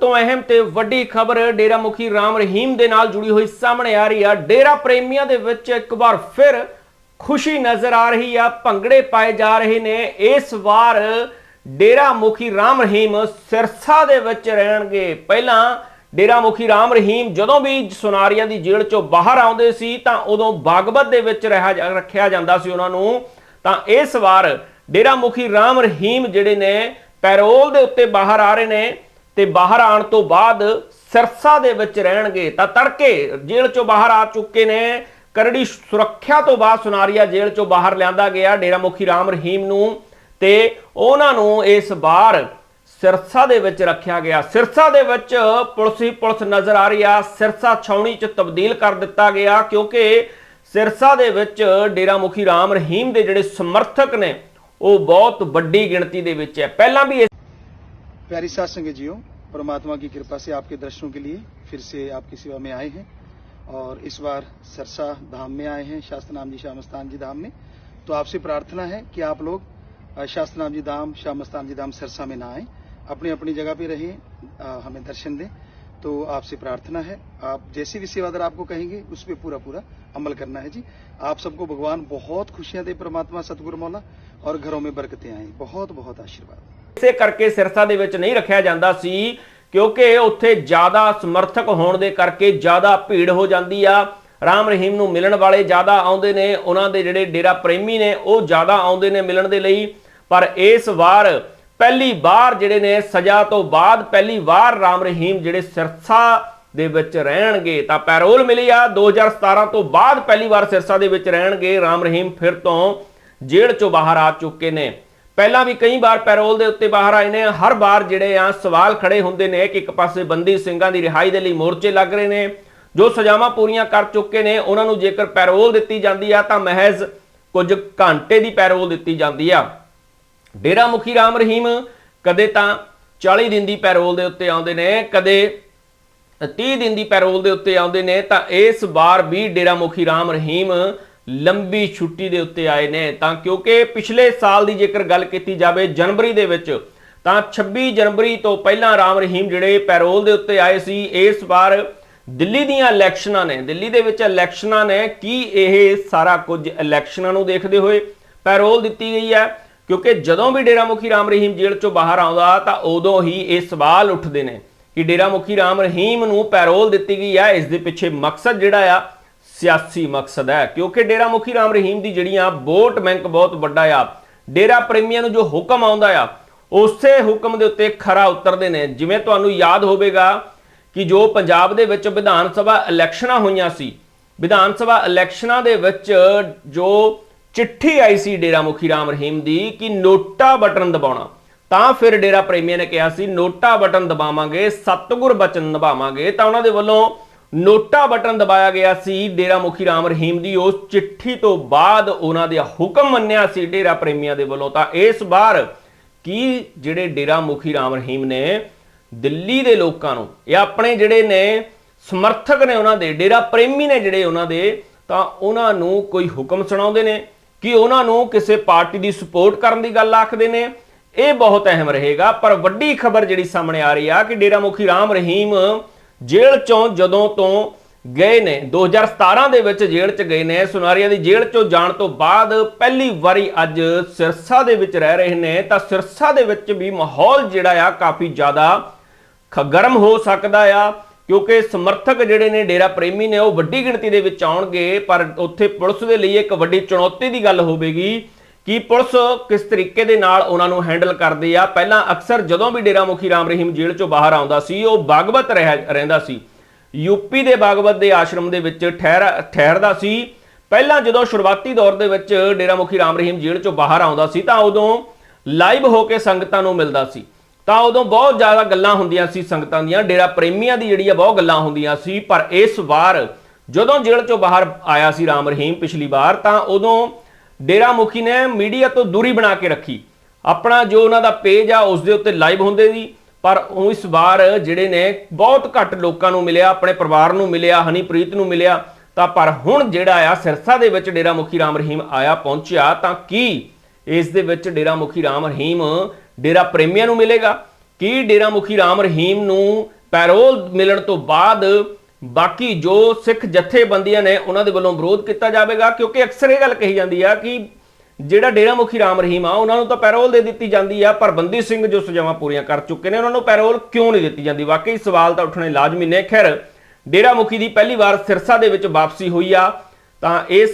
ਤੋਂ ਅਹਿਮ ਤੇ ਵੱਡੀ ਖਬਰ ਡੇਰਾ ਮੁਖੀ ਰਾਮ ਰਹੀਮ ਦੇ ਨਾਲ ਜੁੜੀ ਹੋਈ ਸਾਹਮਣੇ ਆ ਰਹੀ ਆ। ਡੇਰਾ ਪ੍ਰੇਮੀਆਂ ਦੇ ਵਿੱਚ ਇੱਕ ਵਾਰ ਫਿਰ ਖੁਸ਼ੀ ਨਜ਼ਰ ਆ ਰਹੀ ਆ। ਭੰਗੜੇ ਪਾਏ ਜਾ ਰਹੇ ਨੇ। ਇਸ ਵਾਰ ਡੇਰਾ ਮੁਖੀ ਰਾਮ ਰਹੀਮ ਸਿਰਸਾ ਦੇ ਵਿੱਚ ਰਹਿਣਗੇ। ਪਹਿਲਾਂ ਡੇਰਾ ਮੁਖੀ ਰਾਮ ਰਹੀਮ ਜਦੋਂ ਵੀ ਸੁਨਾਰੀਆਂ ਦੀ ਜੇਲ੍ਹ ਚੋਂ ਬਾਹਰ ਆਉਂਦੇ ਸੀ ਤਾਂ ਉਦੋਂ ਬਾਗਬਤ ਦੇ ਵਿੱਚ ਰਹਾ ਰੱਖਿਆ ਜਾਂਦਾ ਸੀ ਉਹਨਾਂ ਨੂੰ। ਤਾਂ ਇਸ ਵਾਰ ਡੇਰਾ ਮੁਖੀ ਰਾਮ ਰਹੀਮ ਜਿਹੜੇ ਨੇ ਪੈਰੋਲ ਦੇ ਉੱਤੇ ਬਾਹਰ ਆ ਰਹੇ ਨੇ। ਤੇ ਬਾਹਰ ਆਉਣ ਤੋਂ ਬਾਅਦ ਸਿਰਸਾ ਦੇ ਵਿੱਚ ਰਹਿਣਗੇ। ਤਾਂ ਤੜਕੇ ਜੇਲ੍ਹ ਚੋਂ ਬਾਹਰ ਆ ਚੁੱਕੇ ਨੇ। ਕਰੜੀ ਸੁਰੱਖਿਆ ਤੋਂ ਬਾਅਦ ਸੁਨਾਰੀਆ ਜੇਲ੍ਹ ਚੋਂ ਬਾਹਰ ਲਿਆਂਦਾ ਗਿਆ ਡੇਰਾ ਮੁਖੀ ਰਾਮ ਰਹੀਮ ਨੂੰ। ਤੇ ਉਹਨਾਂ ਨੂੰ ਇਸ ਵਾਰ ਸਿਰਸਾ ਦੇ ਵਿੱਚ ਰੱਖਿਆ ਗਿਆ। ਸਿਰਸਾ ਦੇ ਵਿੱਚ ਪੁਲਿਸ ਹੀ ਪੁਲਿਸ ਨਜ਼ਰ ਆ ਰਹੀ ਆ। ਸਿਰਸਾ ਛਾਉਣੀ ਚ ਤਬਦੀਲ ਕਰ ਦਿੱਤਾ ਗਿਆ ਕਿਉਂਕਿ ਸਿਰਸਾ ਦੇ ਵਿੱਚ ਡੇਰਾ ਮੁਖੀ ਰਾਮ ਰਹੀਮ ਦੇ ਜਿਹੜੇ ਸਮਰਥਕ ਨੇ, ਉਹ ਬਹੁਤ ਵੱਡੀ ਗਿਣਤੀ ਦੇ ਵਿੱਚ ਹੈ। ਪਹਿਲਾਂ ਵੀ प्यारी सात संग जियो। परमात्मा की कृपा से आपके दर्शनों के लिए फिर से आपकी सेवा में आए हैं और इस बार सरसा धाम में आए हैं शास्त्रनाम जी श्यामस्तान जी धाम में। तो आपसे प्रार्थना है कि आप लोग अ, शास्त्रनाम जी धाम श्यामस्तान जी धाम सरसा में ना आए। अपनी अपनी जगह पे रहें हमें दर्शन दें। तो आपसे प्रार्थना है आप जैसी भी सेवादार आपको कहेंगे उस पर पूरा पूरा अमल करना है जी। आप सबको भगवान बहुत खुशियाँ दे परमात्मा सतगुरु मौला और घरों में बरकतें आए। बहुत बहुत आशीर्वाद। ਇਸੇ ਕਰਕੇ ਸਿਰਸਾ ਦੇ ਵਿੱਚ ਨਹੀਂ ਰੱਖਿਆ ਜਾਂਦਾ ਸੀ, ਕਿਉਂਕਿ ਉੱਥੇ ਜ਼ਿਆਦਾ ਸਮਰਥਕ ਹੋਣ ਦੇ ਕਰਕੇ ਜ਼ਿਆਦਾ ਭੀੜ ਹੋ ਜਾਂਦੀ ਆ। ਰਾਮ ਰਹੀਮ ਨੂੰ ਮਿਲਣ ਵਾਲੇ ਜ਼ਿਆਦਾ ਆਉਂਦੇ ਨੇ, ਉਹਨਾਂ ਦੇ ਜਿਹੜੇ ਡੇਰਾ ਪ੍ਰੇਮੀ ਨੇ, ਉਹ ਜ਼ਿਆਦਾ ਆਉਂਦੇ ਨੇ ਮਿਲਣ ਦੇ ਲਈ। ਪਰ ਇਸ ਵਾਰ ਪਹਿਲੀ ਵਾਰ ਜਿਹੜੇ ਨੇ, ਸਜ਼ਾ ਤੋਂ ਬਾਅਦ ਪਹਿਲੀ ਵਾਰ ਰਾਮ ਰਹੀਮ ਜਿਹੜੇ ਸਿਰਸਾ ਦੇ ਵਿੱਚ ਰਹਿਣਗੇ, ਤਾਂ ਪੈਰੋਲ ਮਿਲੀ ਆ। 2017 ਤੋਂ ਬਾਅਦ ਪਹਿਲੀ ਵਾਰ ਸਿਰਸਾ ਦੇ ਵਿੱਚ ਰਹਿਣਗੇ, ਰਾਮ ਰਹੀਮ ਫਿਰ ਤੋਂ ਜੇਲ੍ਹ ਚੋਂ ਬਾਹਰ ਆ ਚੁੱਕੇ ਨੇ। ਪਹਿਲਾਂ ਵੀ ਕਈ ਵਾਰ ਪੈਰੋਲ ਦੇ ਉੱਤੇ ਬਾਹਰ ਆਏ ਨੇ, ਹਰ ਵਾਰ ਜਿਹੜੇ ਆ ਸਵਾਲ ਖੜੇ ਹੁੰਦੇ ਨੇ ਕਿ ਇੱਕ ਪਾਸੇ ਬੰਦੀ ਸਿੰਘਾਂ ਦੀ ਰਿਹਾਈ ਦੇ ਲਈ ਮੋਰਚੇ ਲੱਗ ਰਹੇ ਨੇ, ਜੋ ਸਜ਼ਾਵਾਂ ਪੂਰੀਆਂ ਕਰ ਚੁੱਕੇ ਨੇ, ਉਹਨਾਂ ਨੂੰ ਜੇਕਰ ਪੈਰੋਲ ਦਿੱਤੀ ਜਾਂਦੀ ਆ ਤਾਂ ਮਹਿਜ਼ ਕੁਝ ਘੰਟੇ ਦੀ ਪੈਰੋਲ ਦਿੱਤੀ ਜਾਂਦੀ ਆ। ਡੇਰਾ ਮੁਖੀ ਰਾਮ ਰਹੀਮ ਕਦੇ ਤਾਂ 40 ਦਿਨ ਦੀ ਪੈਰੋਲ ਦੇ ਉੱਤੇ ਆਉਂਦੇ ਨੇ, ਕਦੇ 30 ਦਿਨ ਦੀ ਪੈਰੋਲ ਦੇ ਉੱਤੇ ਆਉਂਦੇ ਨੇ, ਤਾਂ ਇਸ ਵਾਰ ਵੀ ਡੇਰਾ ਮੁਖੀ ਰਾਮ ਰਹੀਮ ਲੰਬੀ ਛੁੱਟੀ ਦੇ ਉੱਤੇ ਆਏ ਨੇ। ਤਾਂ ਕਿਉਂਕਿ ਪਿਛਲੇ ਸਾਲ ਦੀ ਜੇਕਰ ਗੱਲ ਕੀਤੀ ਜਾਵੇ ਜਨਵਰੀ ਦੇ ਵਿੱਚ, ਤਾਂ 26 ਜਨਵਰੀ ਤੋਂ ਪਹਿਲਾਂ ਰਾਮ ਰਹੀਮ ਜਿਹੜੇ ਪੈਰੋਲ ਦੇ ਉੱਤੇ ਆਏ ਸੀ, ਇਸ ਵਾਰ ਦਿੱਲੀ ਦੀਆਂ ਇਲੈਕਸ਼ਨਾਂ ਨੇ। ਦਿੱਲੀ ਦੇ ਵਿੱਚ ਇਲੈਕਸ਼ਨਾਂ ਨੇ। ਕੀ ਇਹ ਸਾਰਾ ਕੁਝ ਇਲੈਕਸ਼ਨਾਂ ਨੂੰ ਦੇਖਦੇ ਹੋਏ ਪੈਰੋਲ ਦਿੱਤੀ ਗਈ ਹੈ? ਕਿਉਂਕਿ ਜਦੋਂ ਵੀ ਡੇਰਾ ਮੁਖੀ ਰਾਮ ਰਹੀਮ ਜੇਲ੍ਹ ਚੋਂ ਬਾਹਰ ਆਉਂਦਾ, ਤਾਂ ਉਦੋਂ ਹੀ ਇਹ ਸਵਾਲ ਉੱਠਦੇ ਨੇ ਕਿ ਡੇਰਾ ਮੁਖੀ ਰਾਮ ਰਹੀਮ ਨੂੰ ਪੈਰੋਲ ਦਿੱਤੀ ਗਈ ਹੈ। ਇਸ ਦੇ ਪਿੱਛੇ ਮਕਸਦ ਜਿਹੜਾ ਆ ਸਿਆਸੀ ਮਕਸਦ ਹੈ, ਕਿਉਂਕਿ ਡੇਰਾ ਮੁਖੀ ਰਾਮ ਰਹੀਮ ਦੀ ਜਿਹੜੀਆਂ ਵੋਟ ਬੈਂਕ ਬਹੁਤ ਵੱਡਾ ਆ, ਡੇਰਾ ਪ੍ਰੇਮੀਆਂ ਨੂੰ ਜੋ ਹੁਕਮ ਆਉਂਦਾ ਆ, ਉਸੇ ਹੁਕਮ ਦੇ ਉੱਤੇ ਖਰਾ ਉਤਰਦੇ ਨੇ। ਜਿਵੇਂ ਤੁਹਾਨੂੰ ਯਾਦ ਹੋਵੇਗਾ ਕਿ ਜੋ ਪੰਜਾਬ ਦੇ ਵਿੱਚ ਵਿਧਾਨ ਸਭਾ ਇਲੈਕਸ਼ਨਾਂ ਹੋਈਆਂ ਸੀ, ਵਿਧਾਨ ਸਭਾ ਇਲੈਕਸ਼ਨਾਂ ਦੇ ਵਿੱਚ ਜੋ ਚਿੱਠੀ ਆਈ ਸੀ ਡੇਰਾ ਮੁਖੀ ਰਾਮ ਰਹੀਮ ਦੀ ਕਿ ਨੋਟਾ ਬਟਨ ਦਬਾਉਣਾ, ਤਾਂ ਫਿਰ ਡੇਰਾ ਪ੍ਰੇਮੀਆਂ ਨੇ ਕਿਹਾ ਸੀ, ਨੋਟਾ ਬਟਨ ਦਬਾਵਾਂਗੇ, ਸਤਗੁਰ ਬਚਨ ਨਿਭਾਵਾਂਗੇ, ਤਾਂ ਉਹਨਾਂ ਦੇ ਵੱਲੋਂ ਨੋਟਾ ਬਟਨ ਦਬਾਇਆ ਗਿਆ ਸੀ। ਡੇਰਾ ਮੁਖੀ ਰਾਮ ਰਹੀਮ ਦੀ ਉਸ ਚਿੱਠੀ ਤੋਂ ਬਾਅਦ ਉਹਨਾਂ ਦੇ ਹੁਕਮ ਮੰਨਿਆ ਸੀ ਡੇਰਾ ਪ੍ਰੇਮੀਆਂ ਦੇ ਵੱਲੋਂ। ਤਾਂ ਇਸ ਵਾਰ ਕੀ ਜਿਹੜੇ ਡੇਰਾ ਮੁਖੀ ਰਾਮ ਰਹੀਮ ਨੇ ਦਿੱਲੀ ਦੇ ਲੋਕਾਂ ਨੂੰ, ਇਹ ਆਪਣੇ ਜਿਹੜੇ ਨੇ ਸਮਰਥਕ ਨੇ ਉਹਨਾਂ ਦੇ, ਡੇਰਾ ਪ੍ਰੇਮੀ ਨੇ ਜਿਹੜੇ ਉਹਨਾਂ ਦੇ, ਤਾਂ ਉਹਨਾਂ ਨੂੰ ਕੋਈ ਹੁਕਮ ਸੁਣਾਉਂਦੇ ਨੇ? ਕਿ ਉਹਨਾਂ ਨੂੰ ਕਿਸੇ ਪਾਰਟੀ ਦੀ ਸਪੋਰਟ ਕਰਨ ਦੀ ਗੱਲ ਆਖਦੇ ਨੇ? ਇਹ ਬਹੁਤ ਅਹਿਮ ਰਹੇਗਾ। ਪਰ ਵੱਡੀ ਖਬਰ ਜਿਹੜੀ ਸਾਹਮਣੇ ਆ ਰਹੀ ਆ ਕਿ ਡੇਰਾ ਮੁਖੀ ਰਾਮ ਰਹੀਮ ਜੇਲ੍ਹ ਚੋਂ ਜਦੋਂ ਤੋਂ ਗਏ ਨੇ 2017 ਦੇ ਵਿੱਚ ਜੇਲ੍ਹ 'ਚ ਗਏ ਨੇ, ਸੁਨਾਰੀਆਂ ਦੀ ਜੇਲ੍ਹ 'ਚੋਂ ਜਾਣ ਤੋਂ ਬਾਅਦ ਪਹਿਲੀ ਵਾਰੀ ਅੱਜ ਸਿਰਸਾ ਦੇ ਵਿੱਚ ਰਹਿ ਰਹੇ ਨੇ, ਤਾਂ ਸਿਰਸਾ ਦੇ ਵਿੱਚ ਵੀ ਮਾਹੌਲ ਜਿਹੜਾ ਆ ਕਾਫੀ ਜ਼ਿਆਦਾ ਖ- ਗਰਮ ਹੋ ਸਕਦਾ ਆ, ਕਿਉਂਕਿ ਸਮਰਥਕ ਜਿਹੜੇ ਨੇ, ਡੇਰਾ ਪ੍ਰੇਮੀ ਨੇ, ਉਹ ਵੱਡੀ ਗਿਣਤੀ ਦੇ ਵਿੱਚ ਆਉਣਗੇ, ਪਰ ਉੱਥੇ ਪੁਲਿਸ ਦੇ ਲਈ ਇੱਕ ਵੱਡੀ ਚੁਣੌਤੀ ਦੀ ਗੱਲ ਹੋਵੇਗੀ। ਕਿ ਪੁਲਿਸ ਕਿਸ ਤਰੀਕੇ ਦੇ ਨਾਲ ਉਹਨਾਂ ਨੂੰ ਹੈਂਡਲ ਕਰਦੀ ਆ? ਪਹਿਲਾਂ ਅਕਸਰ ਜਦੋਂ ਵੀ ਡੇਰਾ ਮੁਖੀ ਰਾਮ ਰਹੀਮ ਜੇਲ੍ਹ ਚੋਂ ਬਾਹਰ ਆਉਂਦਾ ਸੀ, ਉਹ ਬਾਗਵਤ ਰਹਿ- ਰਹਿੰਦਾ ਸੀ। ਯੂਪੀ ਦੇ ਬਾਗਵਤ ਦੇ ਆਸ਼ਰਮ ਦੇ ਵਿੱਚ ਠਹਿਰ, ਠਹਿਰਦਾ ਸੀ। ਪਹਿਲਾਂ ਜਦੋਂ ਸ਼ੁਰੂਆਤੀ ਦੌਰ ਦੇ ਵਿੱਚ ਡੇਰਾ ਮੁਖੀ ਰਾਮ ਰਹੀਮ ਜੇਲ੍ਹ ਚੋਂ ਬਾਹਰ ਆਉਂਦਾ ਸੀ, ਤਾਂ ਉਦੋਂ ਲਾਈਵ ਹੋ ਕੇ ਸੰਗਤਾਂ ਨੂੰ ਮਿਲਦਾ ਸੀ। ਤਾਂ ਉਦੋਂ ਬਹੁਤ ਜ਼ਿਆਦਾ ਗੱਲਾਂ ਹੁੰਦੀਆਂ ਸੀ ਸੰਗਤਾਂ ਦੀਆਂ, ਡੇਰਾ ਪ੍ਰੇਮੀਆਂ ਦੀ ਜਿਹੜੀ ਆ ਬਹੁਤ ਗੱਲਾਂ ਹੁੰਦੀਆਂ ਸੀ। ਪਰ ਇਸ ਵਾਰ ਜਦੋਂ ਜੇਲ੍ਹ ਚੋਂ ਬਾਹਰ ਆਇਆ ਸੀ ਰਾਮ ਰਹੀਮ ਪਿਛਲੀ ਵਾਰ, ਤਾਂ ਉਦੋਂ ਡੇਰਾ ਮੁਖੀ ਨੇ ਮੀਡੀਆ ਤੋਂ ਦੂਰੀ ਬਣਾ ਕੇ ਰੱਖੀ। ਆਪਣਾ ਜੋ ਉਹਨਾਂ ਦਾ ਪੇਜ ਆ ਉਸ ਦੇ ਉੱਤੇ ਲਾਈਵ ਹੁੰਦੇ ਸੀ। ਪਰ ਉਹ ਇਸ ਵਾਰ ਜਿਹੜੇ ਨੇ, ਬਹੁਤ ਘੱਟ ਲੋਕਾਂ ਨੂੰ ਮਿਲਿਆ, ਆਪਣੇ ਪਰਿਵਾਰ ਨੂੰ ਮਿਲਿਆ, ਹਨੀਪ੍ਰੀਤ ਨੂੰ ਮਿਲਿਆ। ਤਾਂ ਪਰ ਹੁਣ ਜਿਹੜਾ ਆ, ਸਿਰਸਾ ਦੇ ਵਿੱਚ ਡੇਰਾ ਮੁਖੀ ਰਾਮ ਰਹੀਮ ਆਇਆ, ਪਹੁੰਚਿਆ, ਤਾਂ ਕੀ ਇਸ ਦੇ ਵਿੱਚ ਡੇਰਾ ਮੁਖੀ ਰਾਮ ਰਹੀਮ ਡੇਰਾ ਪ੍ਰੇਮੀਆਂ ਨੂੰ ਮਿਲੇਗਾ? ਕੀ ਡੇਰਾ ਮੁਖੀ ਰਾਮ ਰਹੀਮ ਨੂੰ ਪੈਰੋਲ ਮਿਲਣ ਤੋਂ ਬਾਅਦ ਬਾਕੀ ਜੋ ਸਿੱਖ ਜਥੇਬੰਦੀਆਂ ਨੇ ਉਹਨਾਂ ਦੇ ਵੱਲੋਂ ਵਿਰੋਧ ਕੀਤਾ ਜਾਵੇਗਾ, ਕਿਉਂਕਿ ਅਕਸਰ ਇਹ ਗੱਲ ਕਹੀ ਜਾਂਦੀ ਆ ਕਿ ਜਿਹੜਾ ਡੇਰਾ ਮੁਖੀ ਰਾਮ ਰਹੀਮ ਆ, ਉਹਨਾਂ ਨੂੰ ਤਾਂ ਪੈਰੋਲ ਦੇ ਦਿੱਤੀ ਜਾਂਦੀ ਆ, ਪਰ ਬੰਦੀ ਸਿੰਘ ਜੋ ਸਜ਼ਾਵਾਂ ਪੂਰੀਆਂ ਕਰ ਚੁੱਕੇ ਨੇ, ਉਹਨਾਂ ਨੂੰ ਪੈਰੋਲ ਕਿਉਂ ਨਹੀਂ ਦਿੱਤੀ ਜਾਂਦੀ? ਵਾਕਈ ਸਵਾਲ ਤਾਂ ਉੱਠਣੇ ਲਾਜ਼ਮੀ ਨੇ। ਖੈਰ ਡੇਰਾ ਮੁਖੀ ਦੀ ਪਹਿਲੀ ਵਾਰ ਸਿਰਸਾ ਦੇ ਵਿੱਚ ਵਾਪਸੀ ਹੋਈ ਆ, ਤਾਂ ਇਸ